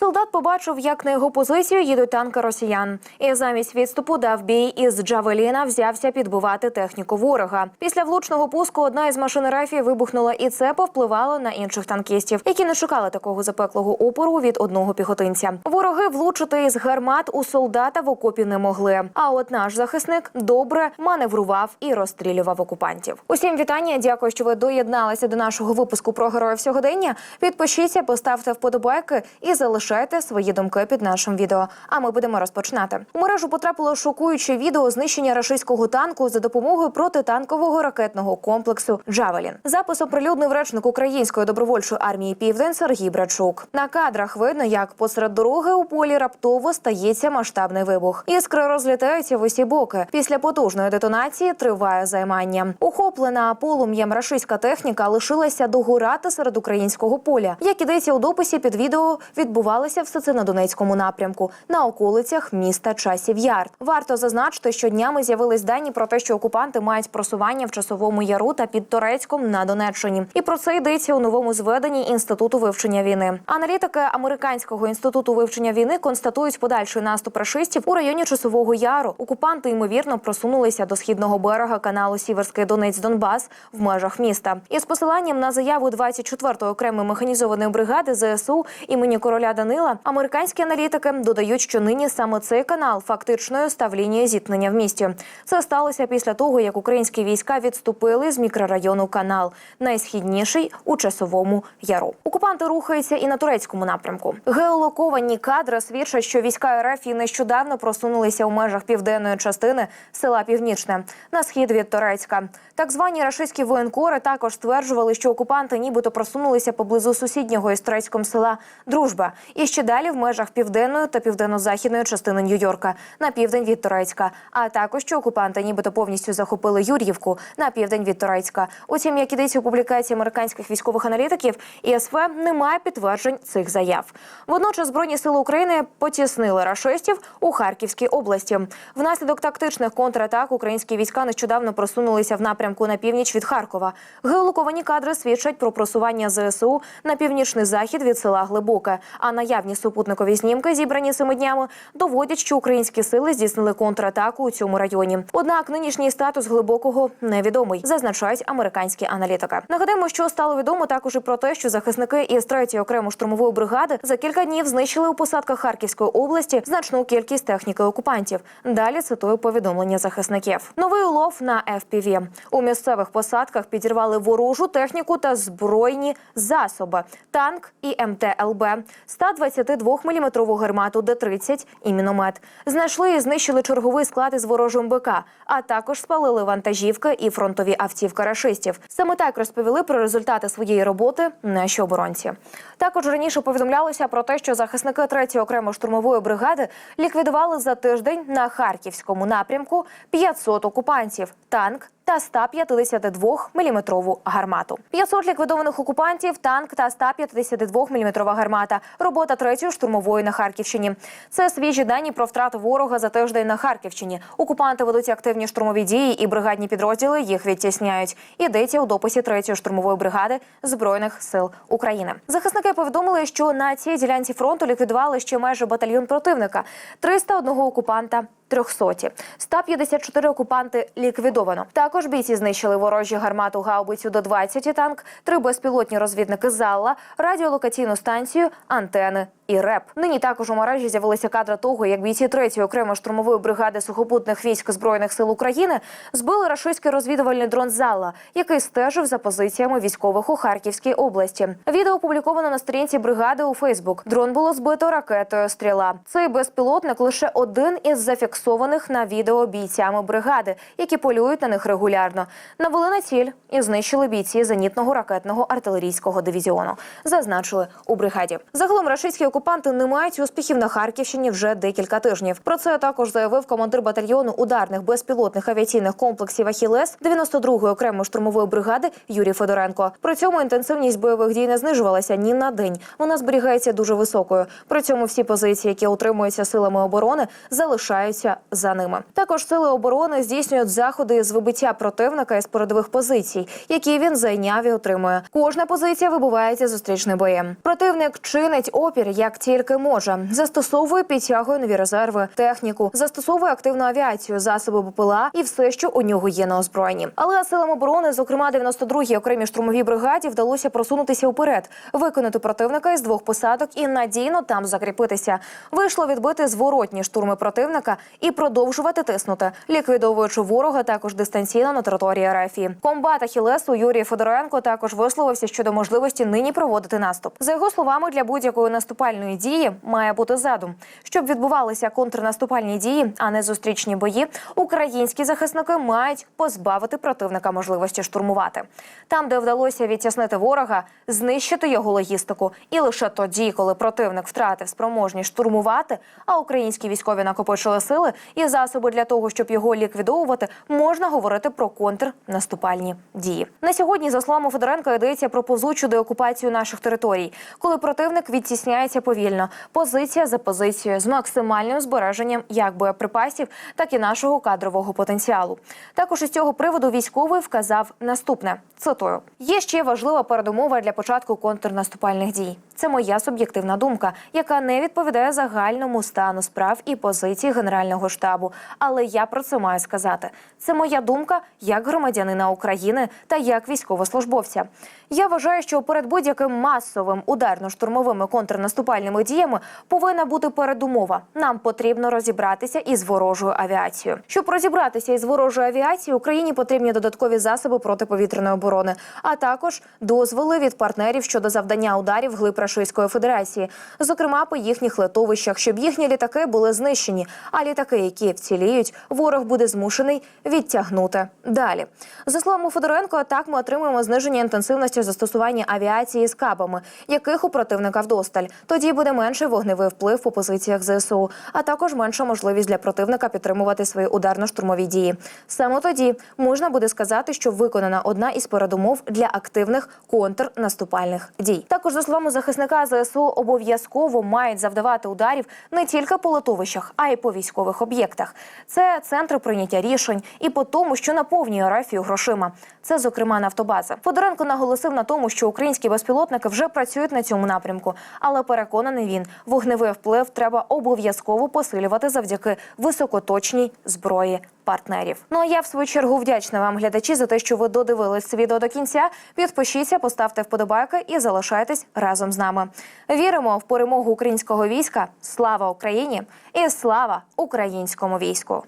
Солдат побачив, як на його позицію їдуть танки росіян, і замість відступу дав бій із Джавеліна взявся підбивати техніку ворога. Після влучного пуску одна із машин РФ вибухнула, і це повпливало на інших танкістів, які не шукали такого запеклого опору від одного піхотинця. Вороги влучити із гармат у солдата в окопі не могли. А от наш захисник добре маневрував і розстрілював окупантів. Усім вітання. Дякую, що ви доєдналися до нашого випуску про героїв сьогодення. Підпишіться, поставте вподобайки і залишайте свої думки під нашим відео. А ми будемо розпочинати. У мережу потрапило шокуюче відео знищення рашистського танку за допомогою протитанкового ракетного комплексу Джавелін. Запис оприлюднив речник української добровольчої армії Південь Сергій Брачук. На кадрах видно, як посеред дороги у полі раптово стається масштабний вибух. Іскри розлітаються в усі боки. Після потужної детонації триває займання. Охоплена полум'ям рашистська техніка лишилася догорати серед українського поля. Як ідеться у дописі під відео, відбувалося все це на Донецькому напрямку на околицях міста Часів Яр. Варто зазначити, що днями з'явились дані про те, що окупанти мають просування в часовому яру та під Торецьком на Донеччині. І про це йдеться у новому зведенні інституту вивчення війни. Аналітики американського інституту вивчення війни констатують подальший наступ рашистів у районі часового яру. Окупанти ймовірно просунулися до східного берега каналу Сіверський Донець Донбас в межах міста. Із посиланням на заяву 24-ї окремої механізованої бригади ЗСУ імені короля Данила американські аналітики додають, що нині саме цей канал фактично став лінією зіткнення в місті. Це сталося після того, як українські війська відступили з мікрорайону Канал, найсхідніший у часовому яру. Окупанти рухаються і на турецькому напрямку. Геолоковані кадри свідчать, що війська РФ і нещодавно просунулися у межах південної частини села Північне на схід від Торецька. Так звані рашистські воєнкори також стверджували, що окупанти нібито просунулися поблизу сусіднього із Турецьком села Дружба і ще далі в межах південної та південно-західної частини Нью-Йорка на південь від Турецька. А також що окупанти нібито повністю захопили Юр'ївку на південь від Турецька. Утім, як ідеться у публікації американських військових аналітиків, ІСВ немає підтверджень цих заяв. Водночас збройні сили України потіснили рашистів у Харківській області. Внаслідок тактичних контратак українські війська нещодавно просунулися в напрямку на північ від Харкова. Геолоковані кадри свідчать про просування ЗСУ на північний захід від села Глибоке. А наявні супутникові знімки, зібрані цими днями, доводять, що українські сили здійснили контратаку у цьому районі. Однак нинішній статус глибокого невідомий, зазначають американські аналітики. Нагадаємо, що стало відомо також і про те, що захисники із 3-ї окремо штурмової бригади за кілька днів знищили у посадках Харківської області значну кількість техніки окупантів. Далі цитую повідомлення захисників. Новий улов на FPV. у місцевих посадках підірвали ворожу техніку та збройні засоби, танк і МТЛБ, 122-мм гармату Д-30 і міномет. Знайшли і знищили черговий склад із ворожим БК, а також спалили вантажівки і фронтові автівки рашистів. Саме так розповіли про результати своєї роботи наші оборонці. Також раніше повідомлялося про те, що захисники 3-ї окремої штурмової бригади ліквідували за тиждень на харківському напрямку 500 окупантів, танк та 152-мм гармату. 500 ліквідованих окупантів, танк та 152-мм гармата. Робота третьої штурмової на Харківщині. Це свіжі дані про втрату ворога за тиждень на Харківщині. Окупанти ведуть активні штурмові дії і бригадні підрозділи їх відтісняють. Йдеться у дописі третьої штурмової бригади збройних сил України. Захисники повідомили, що на цій ділянці фронту ліквідували ще майже батальйон противника, 301 окупанта. 300. 154 окупанти ліквідовано. Також бійці знищили ворожі гармату гаубицю до 20 танк, три безпілотні розвідники Залла, радіолокаційну станцію, антени і РЕП. Нині також у мережі з'явилися кадри того, як бійці 3-ї окремої штурмової бригади сухопутних військ збройних сил України збили рашистський розвідувальний дрон Залла, який стежив за позиціями військових у Харківській області. Відео опубліковано на сторінці бригади у Фейсбук. Дрон було збито ракетою стріла. Цей безпілотник лише один із зафіксованих на відео бійцями бригади, які полюють на них регулярно. Навели на ціль і знищили бійці зенітного ракетного артилерійського дивізіону. Зазначили у бригаді. Загалом рашистські окупанти не мають успіхів на Харківщині вже декілька тижнів. Про це також заявив командир батальйону ударних безпілотних авіаційних комплексів Ахілес 92-ї окремої штурмової бригади Юрій Федоренко. При цьому інтенсивність бойових дій не знижувалася ні на день. Вона зберігається дуже високою. При цьому всі позиції, які утримуються силами оборони, залишаються слідкується за ними. Також сили оборони здійснюють заходи з вибиття противника із передових позицій, які він зайняв і отримує. Кожна позиція вибувається зустрічним боєм. Противник чинить опір як тільки може, застосовує підтягує нові резерви, техніку, застосовує активну авіацію, засоби БПЛА і все, що у нього є на озброєнні. Але силам оборони, зокрема 92-й окремій штурмовій бригаді, вдалося просунутися вперед, виконати противника із двох посадок і надійно там закріпитися. Вийшло відбити зворотні штурми противника і продовжувати тиснути, ліквідовуючи ворога також дистанційно на території РФ. Комбат Ахілесу Юрій Федоренко також висловився щодо можливості нині проводити наступ. За його словами, для будь-якої наступальної дії має бути задум, щоб відбувалися контрнаступальні дії, а не зустрічні бої. Українські захисники мають позбавити противника можливості штурмувати там, де вдалося відтіснити ворога, знищити його логістику, і лише тоді, коли противник втратив спроможність штурмувати, а українські військові накопичили сили і засоби для того, щоб його ліквідовувати, можна говорити про контрнаступальні дії. На сьогодні, за словами Федоренка, йдеться про повзучу деокупацію наших територій, коли противник відтісняється повільно, позиція за позицією з максимальним збереженням як боєприпасів, так і нашого кадрового потенціалу. Також із цього приводу військовий вказав наступне: цитую: є ще важлива передумова для початку контрнаступальних дій. Це моя суб'єктивна думка, яка не відповідає загальному стану справ і позиції Генерального штабу. Але я про це маю сказати. Це моя думка як громадянина України та як військовослужбовця. Я вважаю, що перед будь-яким масовим ударно-штурмовими контрнаступальними діями повинна бути передумова. Нам потрібно розібратися із ворожою авіацією. Щоб розібратися із ворожою авіацією, Україні потрібні додаткові засоби протиповітряної оборони, а також дозволи від партнерів щодо завдання ударів глиб Рашистської Федерації, зокрема по їхніх литовищах, щоб їхні літаки були знищені. А літаки, які вціліють, ворог буде змушений відтягнути далі. За словами Федоренко, так ми отримуємо зниження інтенсивності застосування авіації з кабами, яких у противника вдосталь. Тоді буде менший вогневий вплив по позиціях ЗСУ, а також менша можливість для противника підтримувати свої ударно-штурмові дії. Саме тоді можна буде сказати, що виконана одна із передумов для активних контрнаступальних дій. Також за словами захисника ЗСУ обов'язково мають завдавати ударів не тільки по литовищах, а й по військових об'єктах. Це центри прийняття рішень і по тому, що наповнює Рафію грошима. Це, зокрема, нафтобаза. Федоренко наголосив на тому, що українські безпілотники вже працюють на цьому напрямку, але переконаний він, вогневий вплив треба обов'язково посилювати завдяки високоточній зброї партнерів. Ну а я в свою чергу вдячна вам, глядачі, за те, що ви додивились це відео до кінця. Підпишіться, поставте вподобайки і залишайтесь разом з нами. Віримо в перемогу українського війська. Слава Україні і слава українському війську!